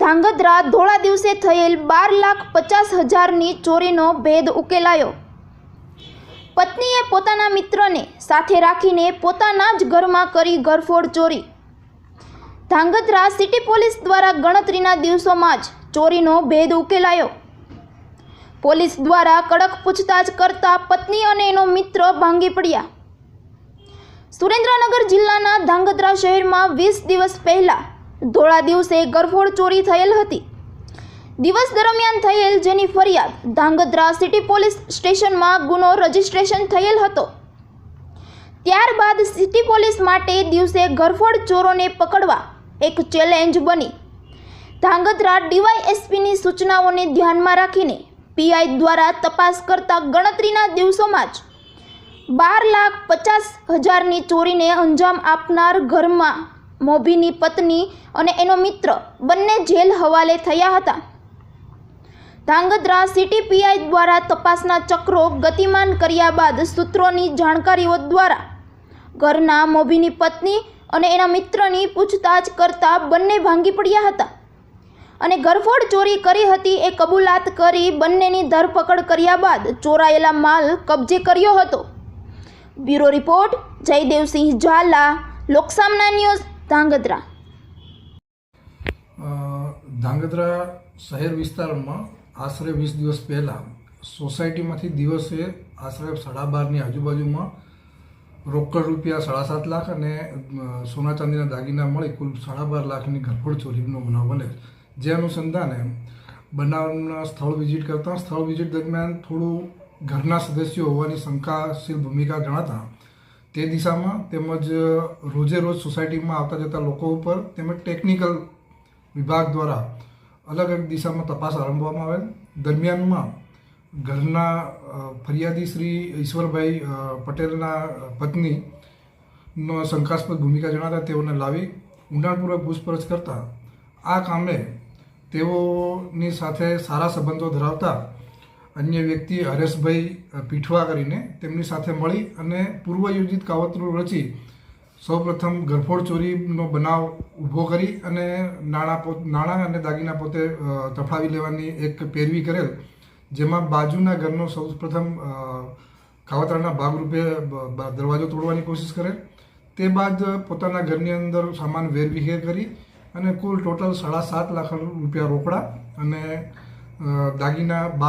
ધાંગધ્રા ધોળા દિવસે થયેલ બાર લાખ પચાસ હજારની ચોરીનો ભેદ ઉકેલાયો. પત્નીએ પોતાના મિત્રને સાથે રાખીને પોતાના જ ઘરમાં કરી ઘરફોડ ચોરી. ધાંગધ્રા સિટી પોલીસ દ્વારા ગણતરીના દિવસોમાં જ ચોરીનો ભેદ ઉકેલાયો. પોલીસ દ્વારા કડક પૂછતાછ કરતા પત્ની અને એનો મિત્ર ભાંગી પડ્યા. સુરેન્દ્રનગર જિલ્લાના ધાંગધ્રા શહેરમાં વીસ દિવસ પહેલા ધોળા દિવસે ગરફોડ ચોરી થયેલ હતી. દિવસ દરમિયાન થયેલ જેની ફરિયાદ ધાંગધ્રા સિટી પોલીસ સ્ટેશનમાં ગુનો રજીસ્ટ્રેશન થયેલ હતો. ત્યારબાદ સિટી પોલીસ માટે દિવસે ગરફોડ ચોરોને પકડવા એક ચેલેન્જ બની. ધાંગધ્રા ડીવાયએસપીની સૂચનાઓને ધ્યાનમાં રાખીને પીઆઈ દ્વારા તપાસ કરતા ગણતરીના દિવસોમાં જ બાર લાખ પચાસ હજારની ચોરીને અંજામ આપનાર ઘરમાં મોભીની પત્ની અને એનો મિત્ર બંને જેલ હવાલે થયા હતા. ધાંગધ્રા સિટી પીઆઈ દ્વારા તપાસના ચક્રો ગતિમાન કર્યા બાદ સૂત્રોની જાણકારીઓ દ્વારા ઘરના મોભીની પત્ની અને એના મિત્રની પૂછતાછ કરતા બંને ભાંગી પડ્યા હતા અને ગરફોડ ચોરી કરી હતી એ કબૂલાત કરી બંનેની ધરપકડ કર્યા બાદ ચોરાયેલા માલ કબજે કર્યો હતો. Bureau report Jaydevsinh Zala, Loksamna news Dhrangadhra. Dhrangadhra શહેર વિસ્તારમાં આશરે વીસ દિવસ પહેલાં સોસાયટીમાંથી દિવસે આશરે સાડા બારની આજુબાજુમાં રોકડ રૂપિયા સાડા સાત લાખ અને સોના ચાંદીના દાગીના મળી કુલ સાડા બાર લાખની ઘરફોડ ચોરીનો બનાવ બને જે અનુસંધાને બનાવના સ્થળ વિઝિટ કરતાં સ્થળ વિઝિટ દરમિયાન થોડું ઘરના સદસ્યો હોવાની શંકાશીલ ભૂમિકા જણાતા તે દિશામાં તેમજ રોજે રોજ સોસાયટીમાં આવતા જતા લોકો ઉપર તેમજ ટેકનિકલ વિભાગ દ્વારા અલગ અલગ દિશામાં તપાસ આરંભવામાં આવેલ. દરમિયાનમાં ઘરના ફરિયાદી શ્રી ઈશ્વરભાઈ પટેલના પટેલના પત્નીનો શંકાસ્પદ ભૂમિકા જણાતા તેઓને લાવી ઊંડાણપૂર્વક પૂછપરછ કરતા આ કામે તેઓની સાથે સારા સંબંધો ધરાવતા અન્ય વ્યક્તિ હરેશભાઈ પીઠવા કરીને તેમની સાથે મળી અને પૂર્વયોજિત કાવતરું રચી સૌપ્રથમ ગરફોડ ચોરીનો બનાવ ઊભો કરી અને નાણાં પો, નાણાં અને દાગીના પોતે તફાવી લેવાની એક પેરવી કરેલ, જેમાં બાજુના ઘરનો સૌપ્રથમ કાવતરાના ભાગરૂપે દરવાજો તોડવાની કોશિશ કરે તે બાદ પોતાના ઘરની અંદર સામાન વેરવિખેર કરી અને કુલ ટોટલ સાડા સાત લાખ રૂપિયા રોકડા અને દાગીના